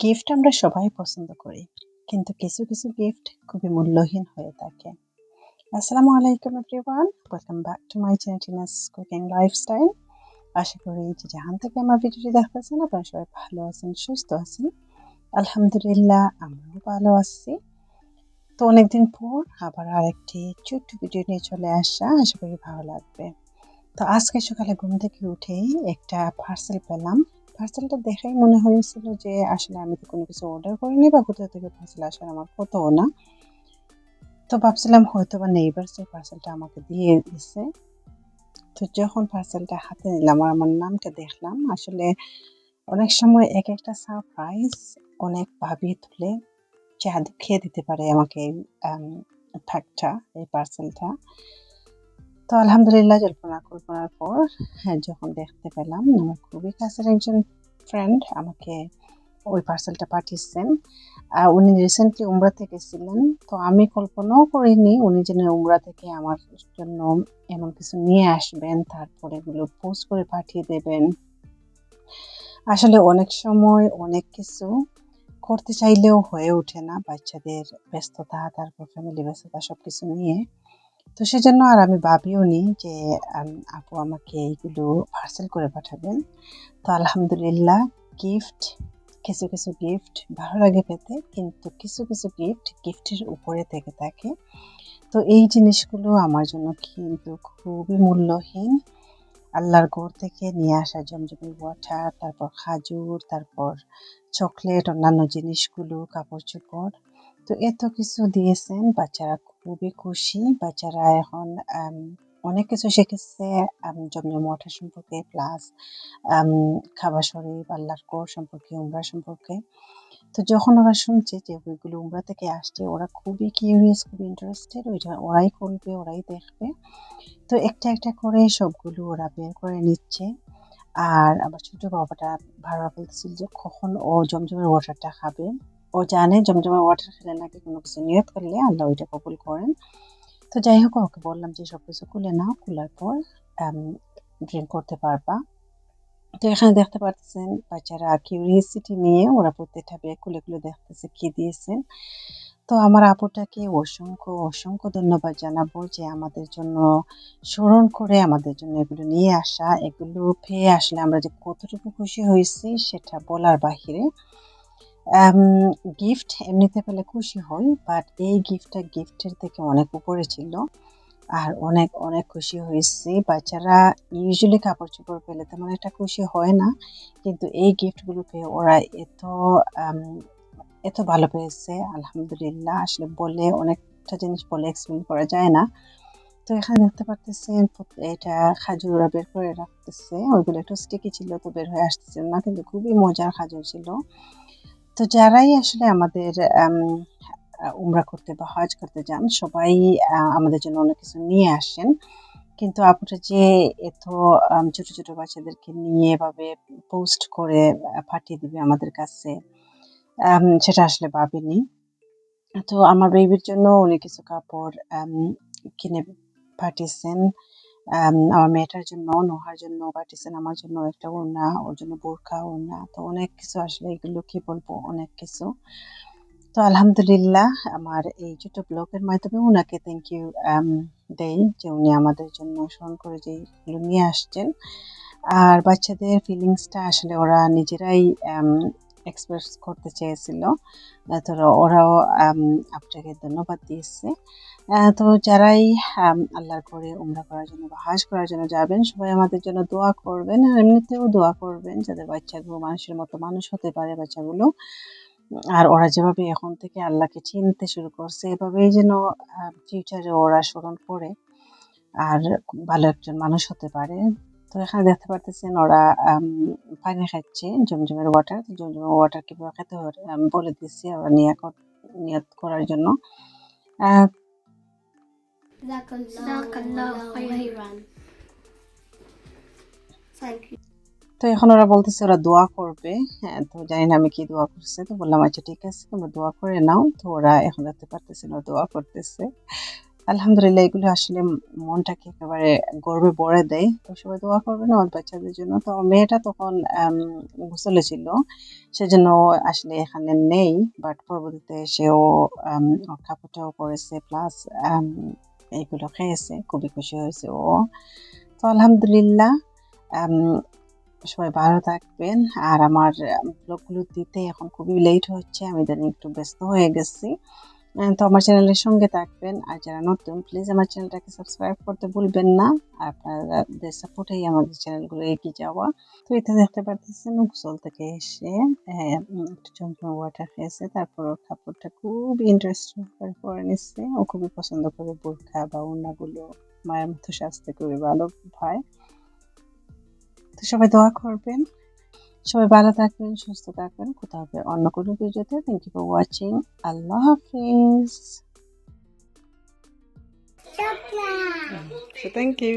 Gift আমরা সবাই পছন্দ করি কিন্তু কিছু কিছু গিফট খুবই মূল্যহীন হয়ে থাকে। আসসালামু আলাইকুম everyone welcome back to my channel Tina's cooking lifestyle আশা করি যে যেখান থেকে আমার ভিডিওটি দেখতেছেন আপনারা সবাই ভালো আছেন সুস্থ আছেন। আলহামদুলিল্লাহ আমরাও ভালো আছি। তো অনেকদিন পর আবার আরেকটি ছোট্ট ভিডিও নিয়ে চলে আসা আশা করি ভালো লাগবে। তো আজকে সকালে ঘুম থেকে উঠেই একটা পার্সেল পেলাম। পার্সেলটা দেখেই মনে হয়েছিল যে আসলে আমি তো কোনো কিছু অর্ডার করিনি বা কোথা থেকে পার্সেল আসার আমার কতও না। তো ভাবছিলাম হয়তো বা নেইবার্সের পার্সেলটা আমাকে দিয়ে দিছে। তো যখন পার্সেলটা হাতে নিলাম আর আমার নামটা দেখলাম, আসলে অনেক সময় এক একটা সারপ্রাইজ অনেক ভাবিয়ে তুলে জাদু খেয়ে দিতে পারে আমাকে এই এই পার্সেলটা তো আলহামদুলিল্লাহ জল্পনা কল্পনার পর হ্যাঁ যখন দেখতে পেলাম আমার খুবই কাছের একজন ফ্রেন্ড আমাকে ওই পার্সেলটা পাঠিয়েছেন। আহ, উনি রিসেন্টলি উমরা থেকে ছিলেন তো আমি কল্পনাও করিনি উনি যেন উমরা থেকে আমার জন্য এমন কিছু নিয়ে আসবেন তারপরে এগুলো পোস্ট করে পাঠিয়ে দেবেন। আসলে অনেক সময় অনেক কিছু করতে চাইলেও হয়ে ওঠে না বাচ্চাদের ব্যস্ততা তারপর ফ্যামিলি ব্যস্ততা সব কিছু নিয়ে। তো সেজন্য আর আমি ভাবিও নি যে আপু আমাকে এইগুলো পার্সেল করে পাঠাবেন। তো আলহামদুলিল্লাহ গিফট কিছু কিছু গিফট ভালো লাগে পেতে, কিন্তু কিছু কিছু গিফট গিফটের উপরে থেকে থাকে। তো এই জিনিসগুলো আমার জন্য কিন্তু খুবই মূল্যহীন। আল্লাহর ঘর থেকে নিয়ে আসা জমজমের ওয়াটার তারপর খাজুর, তারপর চকলেট অন্যান্য জিনিসগুলো, কাপড় চোপড়। তো এত কিছু দিয়েছেন, বাচ্চারা খুবই খুশি। বাচ্চারা এখন অনেক কিছু শিখেছে। জমজম ওয়াটার সম্পর্কে প্লাস খাবার শরীফ আল্লাহর কোর সম্পর্কে, উমরা সম্পর্কে। তো যখন ওরা শুনছে যে ওইগুলো উমরা থেকে আসছে, ওরা খুবই কিউরিয়াস খুবই ইন্টারেস্টেড ওইটা ওরাই করবে, ওরাই দেখবে। তো একটা একটা করে সবগুলো ওরা বের করে নিচ্ছে। আর আমার ছোট বাবাটা ভাড়া বলতেছিল যে কখন ও জমজমের ওয়াটারটা খাবে। ও জানে জমজমের ওয়াটার খেলে নাকি কোনো কিছু নিয়ত করলে আল্লাহ ওইটা কবুল করেন। তো যাই হোক, ওকে বললাম যে সব কিছু খুলে নাও, খোলার পর ড্রিঙ্ক করতে পারবা। তো এখানে দেখতে পাচ্ছেন, বাচ্চারা কিউরিয়াসিটি নিয়ে ওরা প্রত্যেকটা ব্যাগ খুলে খুলে দেখতেছে কি দিয়েছেন। তো আমার আপুটাকে অসংখ্য অসংখ্য ধন্যবাদ জানাব যে আমাদের জন্য স্মরণ করে আমাদের জন্য এগুলো নিয়ে আসা, এগুলো পেয়ে আসলে আমরা যে কতটুকু খুশি হয়েছি সেটা বলার বাহিরে। গিফট এমনিতে পেলে খুশি হই বাট এই গিফটটা গিফটের থেকে অনেক উপরে ছিল। আর অনেক অনেক খুশি হয়েছি। বাচ্চারা ইউজুয়ালি কাপড় চোপড় পেলে তেমন একটা খুশি হয় না, কিন্তু এই গিফটগুলো পেয়ে ওরা এত এত ভালো পেয়েছে, আলহামদুলিল্লাহ। আসলে বলে অনেকটা জিনিস বলে এক্সপ্লেন করা যায় না। তো এখানে দেখতে পারতেছেন এটা খাজুর ওরা বের করে রাখতেছে। ওইগুলো একটু স্টিকি ছিল তো বের হয়ে আসতেছিল না, কিন্তু খুবই মজার খাজুর ছিল। তো যারাই আসলে আমাদের আম, উমরা করতে বা হজ করতে যান সবাই আমাদের জন্য অনেক কিছু নিয়ে আসেন। কিন্তু আপুটা যে এত ছোট ছোট বাচ্চাদেরকে নিয়ে এভাবে পোস্ট করে পাঠিয়ে দিবে আমাদের কাছে সেটা আসলে ভাবিনি। তো আমার বেবির জন্য উনি কিছু কাপড় কিনে পাঠিয়েছেন। আম, আমার মেয়েটার জন্য নোহার জন্য পাঠিয়েছেন আমার জন্য একটা ওড়না ওর জন্য বোরখা ওড়না তো অনেক কিছু আসলে এগুলো কি বলব অনেক কিছু। তো আলহামদুলিল্লাহ আমার এই ছোট ব্লগের মাধ্যমে ওনাকে থ্যাংক ইউ দেই যে উনি আমাদের জন্য স্মরণ করে যে এগুলো নিয়ে আসছেন। আর বাচ্চাদের ফিলিংসটা আসলে ওরা নিজেরাই এক্সপ্রেস করতে চেয়েছিল। তো ওরাও আপনাকে ধন্যবাদ দিয়েছে। তো যারাই আল্লাহর করে উমরা করার জন্য বা হাজ করার জন্য যাবেন, সবাই আমাদের জন্য দোয়া করবেন। আর এমনিতেও দোয়া করবেন যাদের বাচ্চাগুলো মানুষের মতো মানুষ হতে পারে, বাচ্চাগুলো। আর ওরা যেভাবে এখন থেকে আল্লাহকে চিনতে শুরু করছে, এভাবেই যেন ফিউচারে ওরা স্মরণ করে। আর ভালো একজন মানুষ হতে পারে। তো এখানে দেখতে পারতেছেন ওরা আম, পানি খাচ্ছে জমজমের ওয়াটার জমজমের ওয়াটার কীভাবে খেতে হয় আমি বলে দিচ্ছি ওরা নিয়ে নিয়ত করার জন্য. তো এখন ওরা বলতেছে ওরা দোয়া করবে হ্যাঁ তো জানি না আমি কি দোয়া করছে তো বললাম আচ্ছা ঠিক আছে তোমরা দোয়া করে নাও তো ওরা এখন দেখতে পারতেছে না দোয়া করতেছে আলহামদুলিল্লাহ এগুলো আসলে মনটাকে একেবারে গর্বে ভরে দেয়। তো সবাই দোয়া করবেন আমার বাচ্চাদের জন্য। তো মেয়েটা তখন গোসলে ছিল। সেজন্য আসলে এখানে নেই। বাট পরবর্তীতে সেও কাপড়টাও পরেছে। প্লাস এইগুলো খেয়েছে। খুবই খুশি হয়েছে ও। তো আলহামদুলিল্লাহ সবাই ভালো থাকবেন। আর আমার ব্লগগুলো দিতে এখন খুবই লেট হচ্ছে। আমি জানি একটু ব্যস্ত হয়ে গেছি। তো আমার চ্যানেলের সঙ্গে থাকবেন। আর যারা নতুন প্লিজ আমার চ্যানেলটাকে সাবস্ক্রাইব করতে ভুলবেন না। আপনাদের সাপোর্টেই আমাদের চ্যানেলগুলো এগিয়ে যাওয়া। তো এটা দেখতে পারতেছেন গোসল থেকে এসে উম, একটু চমচম ওয়াটার খেয়েছে তারপর কাপড়টা খুব ইন্টারেস্ট করে পরে নিচ্ছে। ও খুবই পছন্দ করে বোরখা বা ওড়নাগুলো। মায়ের মতো সাজতে খুবই ভালো পায় তো সবাই দোয়া করবেন। সবাই ভালো থাকবেন সুস্থ থাকবেন। কোথাও হবে অন্য কোনো ভিডিওতে। থ্যাংক ইউ ফর ওয়াচিং আল্লাহ হাফিজ। Thank So thank you.